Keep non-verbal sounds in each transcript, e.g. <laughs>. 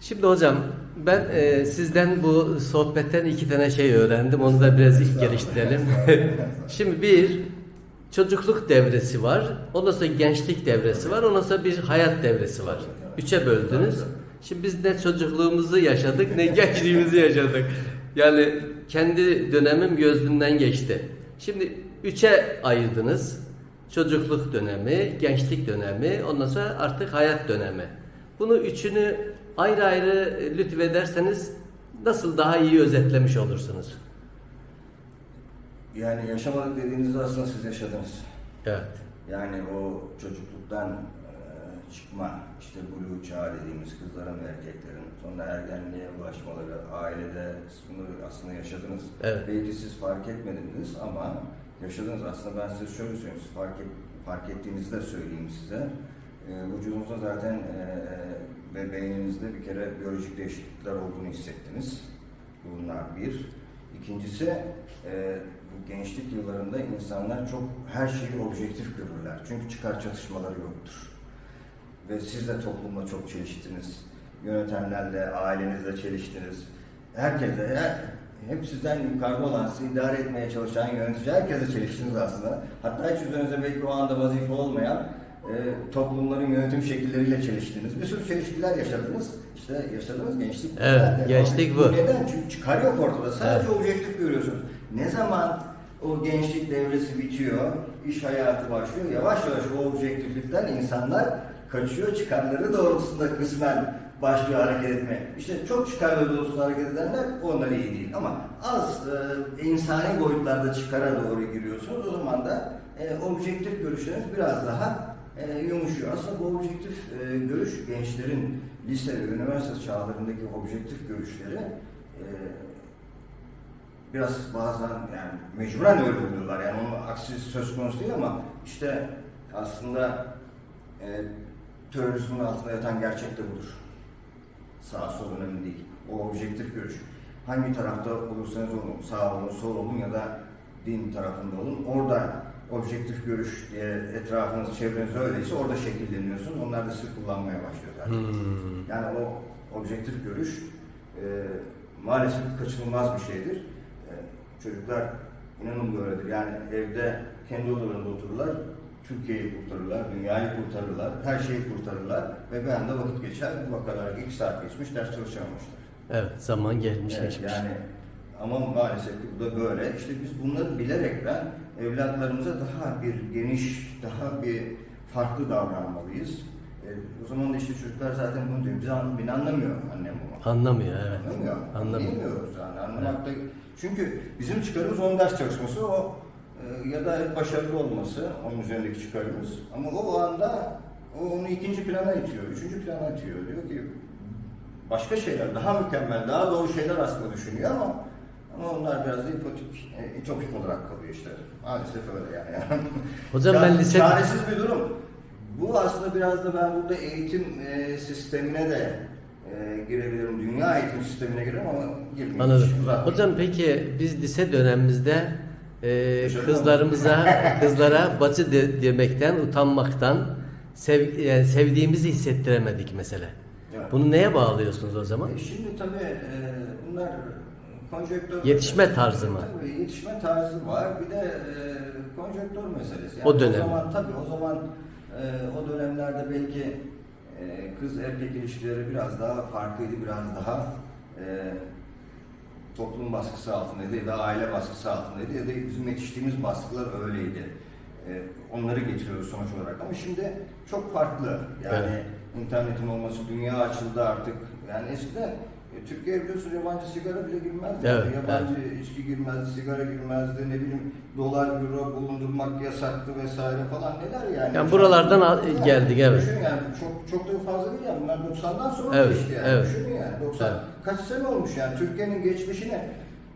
Şimdi hocam ben e, sizden bu sohbetten iki tane şey öğrendim. Onu da biraz ilk geliştirelim. <laughs> Şimdi bir çocukluk devresi var. Ondan sonra gençlik devresi var. Ondan sonra bir hayat devresi var. Üçe böldünüz. Şimdi biz ne çocukluğumuzu yaşadık ne <laughs> gençliğimizi yaşadık. Yani kendi dönemim gözümden geçti. Şimdi üçe ayırdınız. Çocukluk dönemi, gençlik dönemi, ondan sonra artık hayat dönemi. Bunu üçünü ayrı ayrı lütfederseniz nasıl daha iyi özetlemiş olursunuz? Yani yaşamadık dediğinizde aslında siz yaşadınız. Evet. Yani o çocukluktan e, çıkma, işte blue çağı dediğimiz kızların ve erkeklerin sonra ergenliğe ulaşmaları, ailede bunu aslında yaşadınız. Evet. Belki siz fark etmediniz ama yaşadınız. Aslında ben size şöyle söyleyeyim, siz fark, et, fark ettiğinizi de söyleyeyim size. E, vücudunuzda zaten e, ve beyninizde bir kere biyolojik değişiklikler olduğunu hissettiniz. Bunlar bir. İkincisi, e, bu gençlik yıllarında insanlar çok her şeyi objektif görürler. Çünkü çıkar çatışmaları yoktur. Ve siz de toplumla çok çeliştiniz. Yönetenlerle, ailenizle çeliştiniz. Herkese, her, hep sizden yukarıda olan, sizi idare etmeye çalışan yönetici herkese çeliştiniz aslında. Hatta hiç üzerinize belki o anda vazife olmayan e, toplumların yönetim şekilleriyle çeliştiniz. Bir sürü çelişkiler yaşadınız. İşte yaşadığınız gençlik. Evet, zaten. gençlik bu. Neden? Çünkü çıkar yok ortada. Sadece objektif görüyorsunuz. Ne zaman o gençlik devresi bitiyor, iş hayatı başlıyor. Yavaş yavaş o objektiflikten insanlar kaçıyor. Çıkarları doğrultusunda kısmen başlıyor hareket etmeye. İşte çok çıkarları doğrultusunda hareket edenler onlar iyi değil. Ama az e, insani boyutlarda çıkara doğru giriyorsunuz. O zaman da e, objektif görüşleriniz biraz daha e, yumuşuyor. Aslında bu objektif e, görüş gençlerin lise ve üniversite çağlarındaki objektif görüşleri e, biraz bazen yani mecburen öyle oluyorlar. Yani onun aksi söz konusu değil ama işte aslında e, terörizmin altında yatan gerçek de budur. Sağ sol önemli değil. O objektif görüş. Hangi tarafta olursanız olun, sağ olun, sol olun ya da din tarafında olun. Orada objektif görüş diye etrafınız, çevreniz öyleyse orada şekilleniyorsunuz. Onlar da sizi kullanmaya başlıyor zaten. Hmm. Yani o objektif görüş e, maalesef kaçınılmaz bir şeydir. E, çocuklar inanın böyledir. Yani evde kendi odalarında otururlar, Türkiye'yi kurtarırlar, dünyayı kurtarırlar, her şeyi kurtarırlar ve bir anda vakit geçer, bu kadar iki saat geçmiş, ders çalışamamışlar. Evet, zaman gelmiş Evet, geçmiş. yani ama maalesef ki bu da böyle. İşte biz bunları bilerekten evlatlarımıza daha bir geniş, daha bir farklı davranmalıyız. E, o zaman da işte çocuklar zaten bunu diyor. Biz an, beni anlamıyor annem bunu. Anlamıyor evet. Anlamıyor. Anlamıyor. Anlayamıyoruz yani. Anlamakta... Çünkü bizim çıkarımız onun ders çalışması o e, ya da başarılı olması onun üzerindeki çıkarımız. Ama o anda o onu ikinci plana itiyor, üçüncü plana itiyor. Diyor ki başka şeyler, daha mükemmel, daha doğru şeyler aslında düşünüyor ama ama onlar biraz da hipotik, e, ütopik olarak kalıyor işte. Maalesef öyle yani. <laughs> Hocam Ya, ben lise... Çaresiz bir durum. Bu aslında biraz da ben burada eğitim e, sistemine de e, girebilirim. Dünya eğitim sistemine girerim ama girmeyeyim. Anladım. Hocam peki biz lise dönemimizde e, kızlarımıza, <laughs> kızlara bacı de- demekten, utanmaktan sev, yani sevdiğimizi hissettiremedik mesela. Evet. Bunu neye bağlıyorsunuz o zaman? E, Şimdi tabii e, bunlar konjonktör Yetişme meselesi. tarzı mı? Tabii yetişme tarzı var. Bir de e, konjonktör meselesi. O dönem. O zaman tabii o zaman e, o dönemlerde belki e, kız erkek ilişkileri biraz daha farklıydı. Biraz daha e, toplum baskısı altındaydı ya da aile baskısı altındaydı ya da bizim yetiştiğimiz baskılar öyleydi. E, onları getiriyoruz sonuç olarak ama şimdi çok farklı. Yani Evet. internetin olması, dünya açıldı artık. Yani eskiden e, Türkiye'ye biliyorsun yabancı sigara bile girmezdi. Evet, yabancı içki girmezdi, sigara girmezdi, ne bileyim dolar, euro bulundurmak yasaktı vesaire falan neler yani. Yani buralardan al- Yani geldik, evet. Düşün yani çok çok da fazla değil yani bunlar 90'dan sonra Evet, geçti yani. evet. Düşünün yani 90 Evet. kaç sene olmuş yani Türkiye'nin geçmişine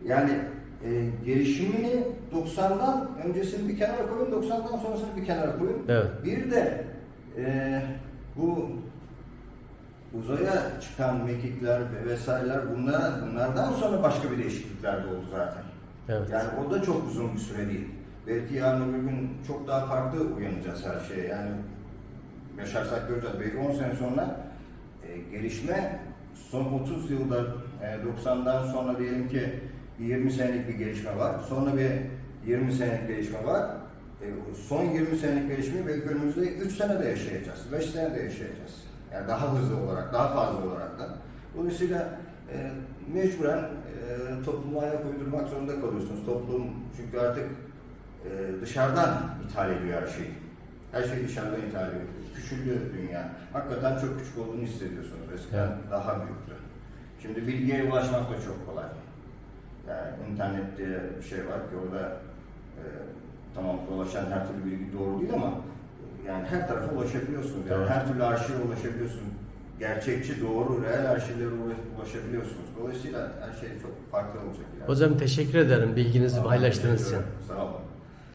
yani e, gelişimini 90'dan öncesini bir kenara koyun 90'dan sonrasını bir kenara koyun. Evet. Bir de e, bu uzaya çıkan mekikler ve vesaireler bunlar, bunlardan sonra başka bir değişiklikler de oldu zaten. Evet. Yani o da çok uzun bir süre değil. Belki yarın öbür gün çok daha farklı uyanacağız her şeye. Yani yaşarsak göreceğiz. Belki 10 sene sonra e, gelişme son 30 yılda e, 90'dan sonra diyelim ki bir 20 senelik bir gelişme var. Sonra bir 20 senelik gelişme var. E, son 20 senelik gelişmeyi belki önümüzde 3 senede yaşayacağız, 5 senede yaşayacağız. Yani daha hızlı olarak, daha fazla olarak da. Dolayısıyla e, mecburen e, topluma ayak uydurmak zorunda kalıyorsunuz. Toplum çünkü artık e, dışarıdan ithal ediyor her şeyi. Her şey dışarıdan ithal ediyor. Küçüldü dünya. Hakikaten çok küçük olduğunu hissediyorsunuz. Eskiden Evet. daha büyüktü. Şimdi bilgiye ulaşmak da çok kolay. Yani internet diye bir şey var ki orada e, tamam dolaşan her türlü bilgi doğru değil ama yani her tarafa ulaşabiliyorsunuz. Yani her türlü arşive ulaşabiliyorsunuz. Gerçekçi, doğru, reel arşivlere ulaş- ulaşabiliyorsunuz. Dolayısıyla her şey çok farklı olacak. Yani. Hocam teşekkür ederim bilginizi paylaştığınız için. Sağ olun.